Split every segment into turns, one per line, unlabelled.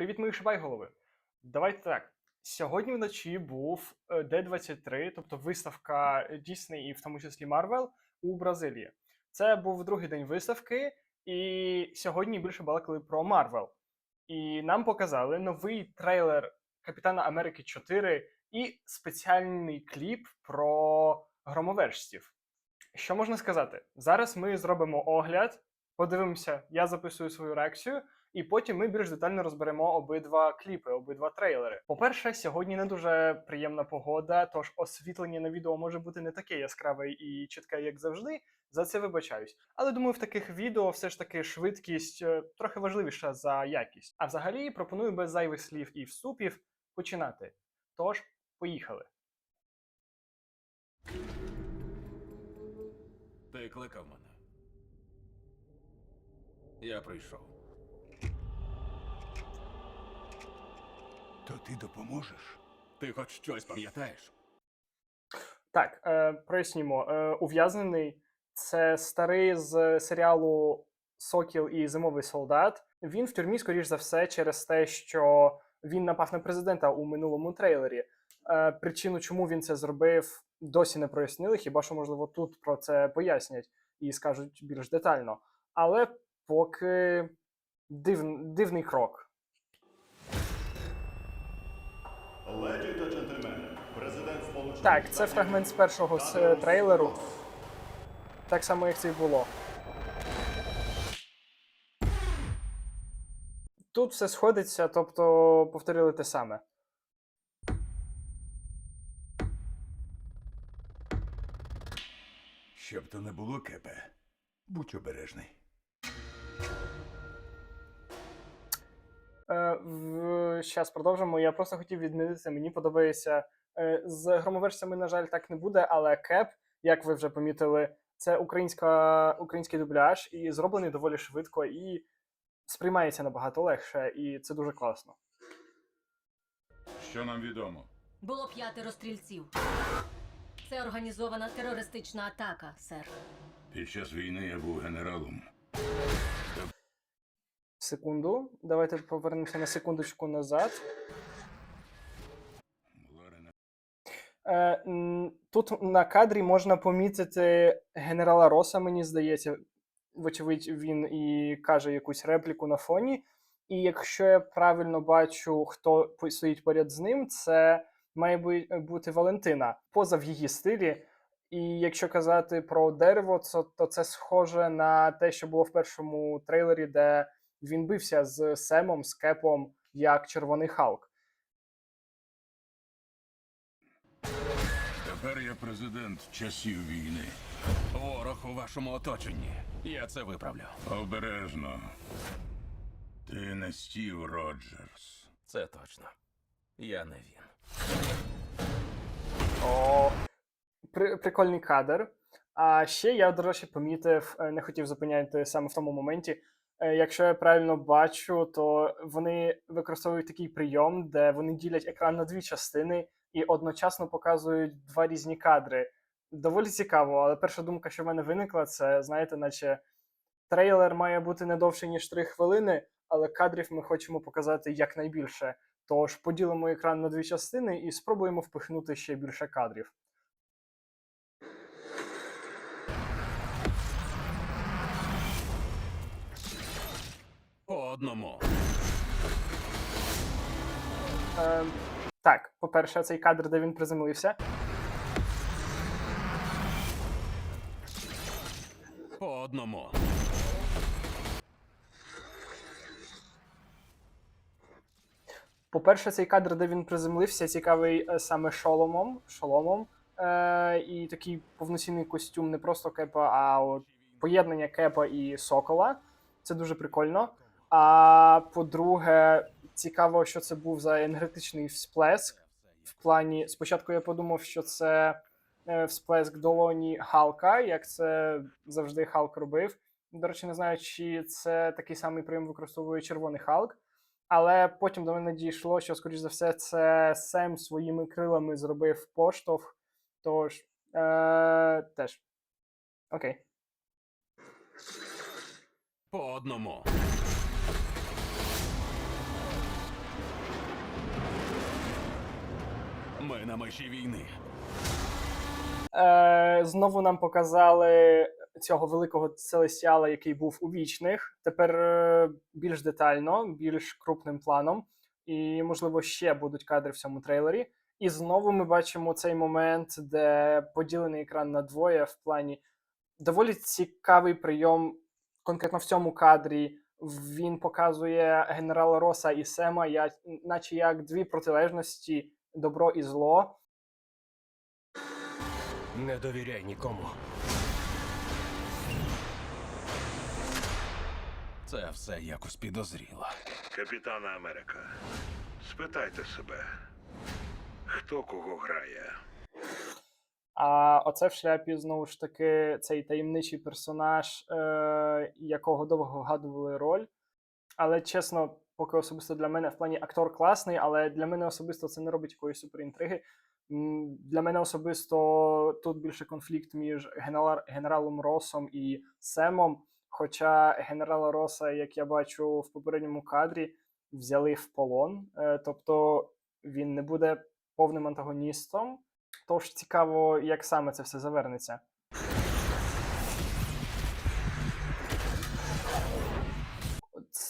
Привіт, мої шибайголови. Давайте так. Сьогодні вночі був е, D23, тобто виставка Disney і в тому числі Marvel у Бразилії. Це був другий день виставки, і сьогодні більше балакали про Marvel. І нам показали новий трейлер Капітана Америки 4 і спеціальний кліп про громовержців. Що можна сказати? Зараз ми зробимо огляд, подивимося, я записую свою реакцію, і потім ми більш детально розберемо обидва кліпи, обидва трейлери. По-перше, сьогодні не дуже приємна погода, тож освітлення на відео може бути не таке яскраве і чітке, як завжди. За це вибачаюсь. Але думаю, в таких відео все ж таки швидкість е, трохи важливіша за якість. А взагалі пропоную без зайвих слів і вступів починати. Тож, поїхали.
Ти кликав мене. Я прийшов.
То ти допоможеш?
Ти хоч щось пам'ятаєш?
Так, е, прояснімо. Е, ув'язнений це старий з серіалу Сокіл і Зимовий солдат. Він в тюрмі, скоріш за все, через те, що він напав на президента у минулому трейлері. Е, причину, чому він це зробив, досі не прояснили. Хіба що, можливо, тут про це пояснять і скажуть більш детально. Але поки див, дивний крок.
Леді та джентльмени, президент Сполучених
Так, це фрагмент з першого з е, трейлеру. Так само, як це і було. Тут все сходиться, тобто повторили те саме.
Щоб то не було кепе. Будь обережний.
Е. Зараз продовжимо. Я просто хотів відмінити. Мені подобається. Е, з громовержцями, на жаль, так не буде, але кеп, як ви вже помітили, це українська, український дубляж і зроблений доволі швидко і сприймається набагато легше, і це дуже класно.
Що нам відомо?
Було п'ятеро стрільців. Це організована терористична атака, сер.
Під час війни я був генералом.
Секунду. Давайте повернемося на секундочку назад. Е, тут на кадрі можна помітити генерала Роса, мені здається. Вочевидь, він і каже якусь репліку на фоні. І якщо я правильно бачу, хто стоїть поряд з ним, це має бути Валентина, поза в її стилі. І якщо казати про дерево, то це схоже на те, що було в першому трейлері, де він бився з Семом, з Кепом, як Червоний Халк.
Тепер я президент часів війни.
Ворог у вашому оточенні. Я це виправлю.
Обережно. Ти не Стів Роджерс.
Це точно. Я не він.
О, при, прикольний кадр. А ще я, до речі, помітив, е, не хотів зупиняти саме в тому моменті. Е, Якщо я правильно бачу, то вони використовують такий прийом, де вони ділять екран на дві частини і одночасно показують два різні кадри. Доволі цікаво, але перша думка, що в мене виникла, це знаєте, наче трейлер має бути не довше, ніж 3 хвилини, але кадрів ми хочемо показати якнайбільше. Тож поділимо екран на дві частини і спробуємо впихнути ще більше кадрів.
Одному.
Ем, так, по-перше, цей кадр, де він приземлився.
По одному.
По-перше, цей кадр, де він приземлився, цікавий е, саме шоломом. шоломом. Е, і такий повноцінний костюм не просто кепа, а от поєднання кепа і сокола. Це дуже прикольно. А по-друге, цікаво, що це був за енергетичний всплеск. В плані, спочатку я подумав, що це е, всплеск долоні Халка, як це завжди Халк робив. До речі, не знаю, чи це такий самий прийом використовує червоний Халк. Але потім до мене дійшло, що, скоріш за все, це Сем своїми крилами зробив поштовх. Тож, е, теж. Окей.
По одному. Ми на межі війни.
Е, знову нам показали цього великого целестіала, який був у вічних. Тепер е, більш детально, більш крупним планом. І, можливо, ще будуть кадри в цьому трейлері. І знову ми бачимо цей момент, де поділений екран на двоє в плані доволі цікавий прийом. Конкретно в цьому кадрі він показує генерала Роса і Сема, я, наче як дві протилежності добро і зло.
Не довіряй нікому.
Це все якось підозріло.
Капітана Америка. Спитайте себе, хто кого грає?
А оце в шляпі знову ж таки цей таємничий персонаж, е- якого довго вгадували роль. Але чесно, поки особисто для мене в плані актор класний, але для мене особисто це не робить якоїсь суперінтриги. Для мене особисто тут більше конфлікт між генерал- генералом Росом і Семом. Хоча генерала Роса, як я бачу в попередньому кадрі, взяли в полон. Е, тобто він не буде повним антагоністом. Тож цікаво, як саме це все завернеться.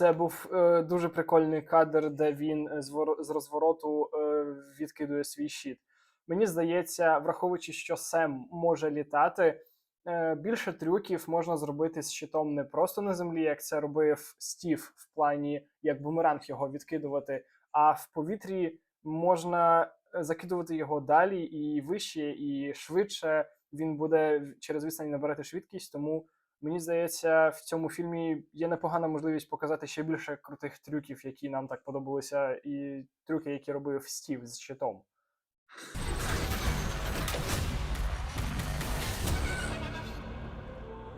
Це був е, дуже прикольний кадр, де він е, з, воро- з розвороту е, відкидує свій щит. Мені здається, враховуючи, що Сем може літати, е, більше трюків можна зробити з щитом не просто на землі, як це робив Стів в плані як бумеранг його відкидувати, а в повітрі можна е, закидувати його далі і вище, і швидше. Він буде через відстань набирати швидкість, тому мені здається, в цьому фільмі є непогана можливість показати ще більше крутих трюків, які нам так подобалися, і трюки, які робив Стів з щитом.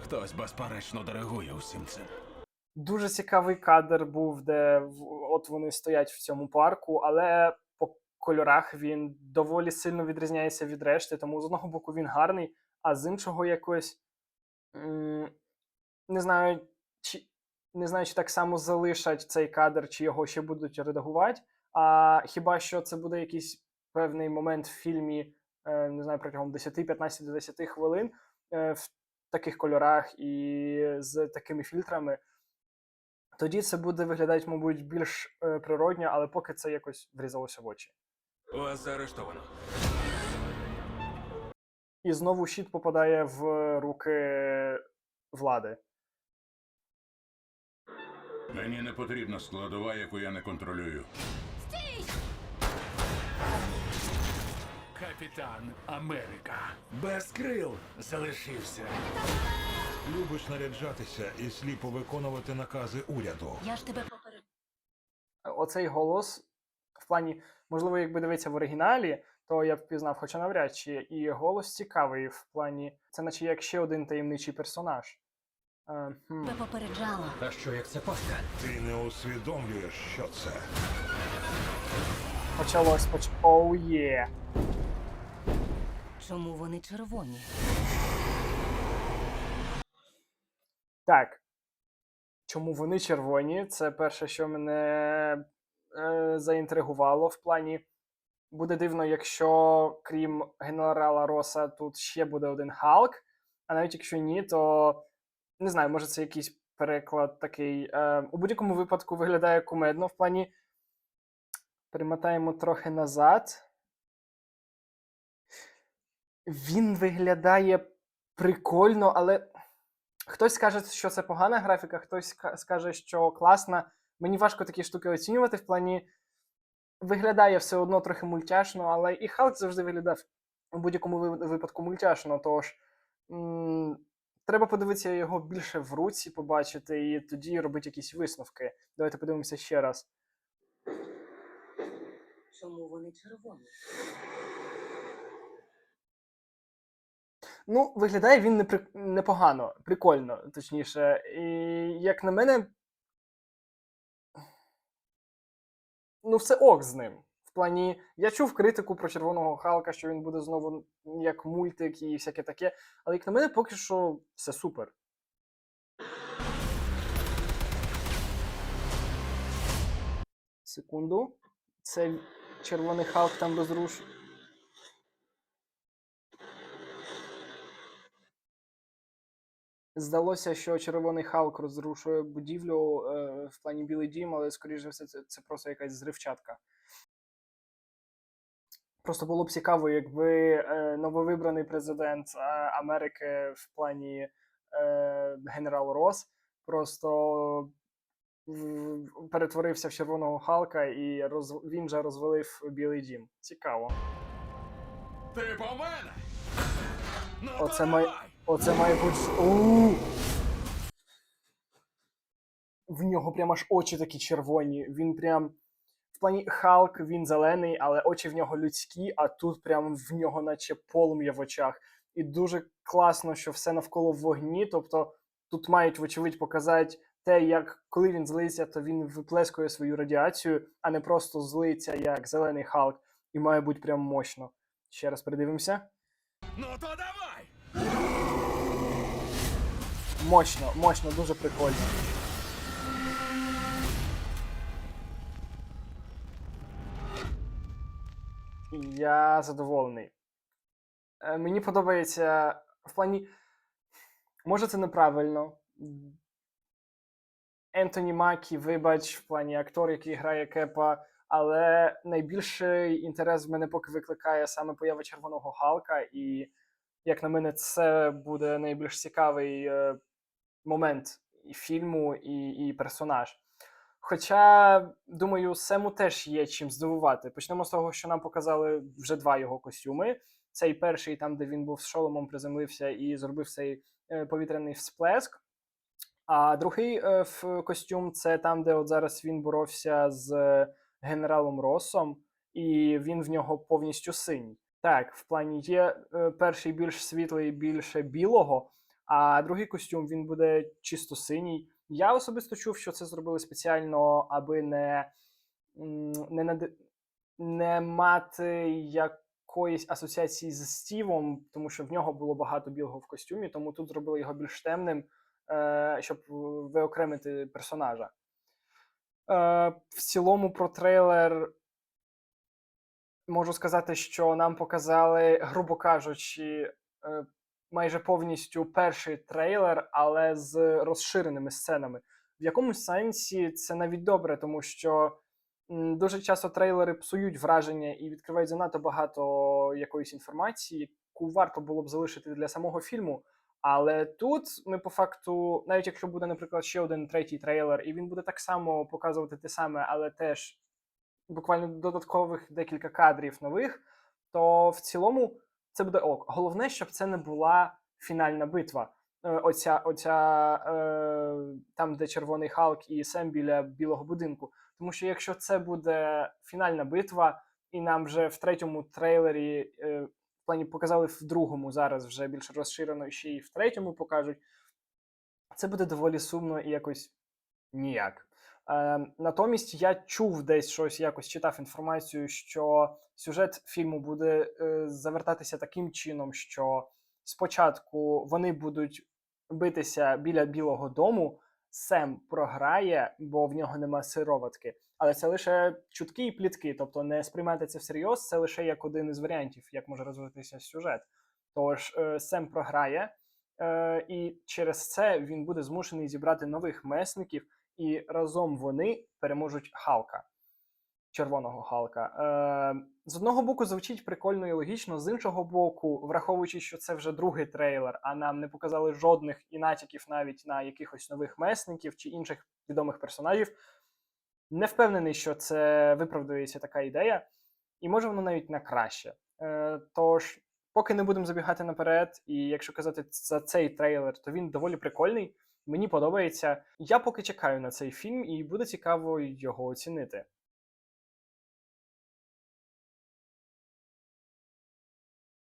Хтось безперечно диригує усім цим.
Дуже цікавий кадр був, де от вони стоять в цьому парку, але по кольорах він доволі сильно відрізняється від решти. Тому з одного боку він гарний, а з іншого якось не знаю, чи не знаю, чи так само залишать цей кадр, чи його ще будуть редагувати. А хіба що це буде якийсь певний момент в фільмі, е, не знаю, протягом 10, 15 до 10 хвилин е, в таких кольорах і з такими фільтрами. Тоді це буде виглядати, мабуть, більш е, природньо, але поки це якось врізалося в очі.
Вас заарештовано.
І знову щит попадає в руки влади.
Мені не потрібна складова, яку я не контролюю.
Капітан Америка. Без крил залишився.
Любиш наряджатися і сліпо виконувати накази уряду.
Я ж тебе поперед.
Оцей голос, в плані, можливо, якби дивитися в оригіналі, то я б впізнав, хоча навряд чи. І голос цікавий в плані, це наче як ще один таємничий персонаж. Е, хм.
Тебе попереджала.
А що як це пастка?
Ти не усвідомлюєш, що це.
Почалось поч... Оу є.
Чому вони червоні?
Так. Чому вони червоні? Це перше, що мене е, заінтригувало в плані. Буде дивно, якщо крім генерала Роса тут ще буде один Халк. А навіть якщо ні, то не знаю, може це якийсь переклад такий. Е, у будь-якому випадку виглядає кумедно в плані. Перемотаємо трохи назад. Він виглядає прикольно, але хтось скаже, що це погана графіка, хтось скаже, що класна. Мені важко такі штуки оцінювати в плані. Виглядає все одно трохи мультяшно, але і Халк завжди виглядав у будь-якому випадку мультяшно. Тож м- треба подивитися його більше в руці, побачити, і тоді робити якісь висновки. Давайте подивимося ще раз.
Чому вони червоні?
Ну, виглядає він непри... непогано, прикольно, точніше. І як на мене. Ну, все ок з ним. В плані, я чув критику про Червоного Халка, що він буде знову як мультик і всяке таке. Але як на мене, поки що все супер. Секунду. Це Червоний Халк там розруш... Здалося, що червоний Халк розрушує будівлю е, в плані Білий Дім, але скоріш все, це, це просто якась зривчатка. Просто було б цікаво, якби е, нововибраний президент е, Америки в плані е, генерал Рос просто в- перетворився в червоного Халка і роз, він же розвалив Білий Дім. Цікаво.
Ти по мене?
Оце май-! Оце має бути. У! В нього прям аж очі такі червоні. Він прям. В плані Халк, він зелений, але очі в нього людські, а тут прям в нього наче полум'я в очах. І дуже класно, що все навколо вогні. Тобто тут мають, вочевидь, показати те, як коли він злиться, то він виплескує свою радіацію, а не просто злиться як зелений Халк. І має бути прям мощно. Ще раз передивимося.
Ну то давай!
Мощно, мощно, дуже прикольно. Я задоволений. Е, Мені подобається в плані. Може, це неправильно. Ентоні Макі, вибач, в плані актор, який грає Кепа, але найбільший інтерес в мене поки викликає саме поява Червоного Галка, і, як на мене, це буде найбільш цікавий е, момент і фільму, і, і персонаж. Хоча, думаю, Сему теж є чим здивувати. Почнемо з того, що нам показали вже два його костюми. Цей перший, там, де він був з шоломом, приземлився і зробив цей е, повітряний всплеск. А другий е, в костюм це там, де от зараз він боровся з е, генералом Росом, і він в нього повністю синій. Так, в плані є е, перший більш світлий, більше білого, а другий костюм він буде чисто синій. Я особисто чув, що це зробили спеціально, аби не, не, нади- не мати якоїсь асоціації з Стівом, тому що в нього було багато білого в костюмі, тому тут зробили його більш темним, е, щоб виокремити персонажа. Е, в цілому про трейлер можу сказати, що нам показали, грубо кажучи, е, майже повністю перший трейлер, але з розширеними сценами. В якомусь сенсі це навіть добре, тому що дуже часто трейлери псують враження і відкривають занадто багато якоїсь інформації, яку варто було б залишити для самого фільму. Але тут ми по факту, навіть якщо буде, наприклад, ще один третій трейлер, і він буде так само показувати те саме, але теж буквально додаткових декілька кадрів нових, то в цілому це буде ок. Головне, щоб це не була фінальна битва. Е, Оця, оця е, там, де червоний Халк і Сем біля білого будинку. Тому що якщо це буде фінальна битва, і нам вже в третьому трейлері е, в плані показали в другому, зараз вже більш розширено, і ще й в третьому покажуть, це буде доволі сумно і якось ніяк. Е, натомість я чув десь щось, якось читав інформацію, що сюжет фільму буде е, завертатися таким чином, що спочатку вони будуть битися біля Білого дому. Сем програє, бо в нього нема сироватки. Але це лише чутки і плітки, тобто не сприймайте це всерйоз, це лише як один із варіантів, як може розвитися сюжет. Тож е, Сем програє, е, і через це він буде змушений зібрати нових месників, і разом вони переможуть Халка, червоного Халка. Е, з одного боку, звучить прикольно і логічно, з іншого боку, враховуючи, що це вже другий трейлер, а нам не показали жодних і натяків навіть на якихось нових месників чи інших відомих персонажів. Не впевнений, що це виправдується така ідея, і може воно навіть на краще. Е, тож, поки не будемо забігати наперед, і якщо казати за цей трейлер, то він доволі прикольний. Мені подобається. Я поки чекаю на цей фільм, і буде цікаво його оцінити.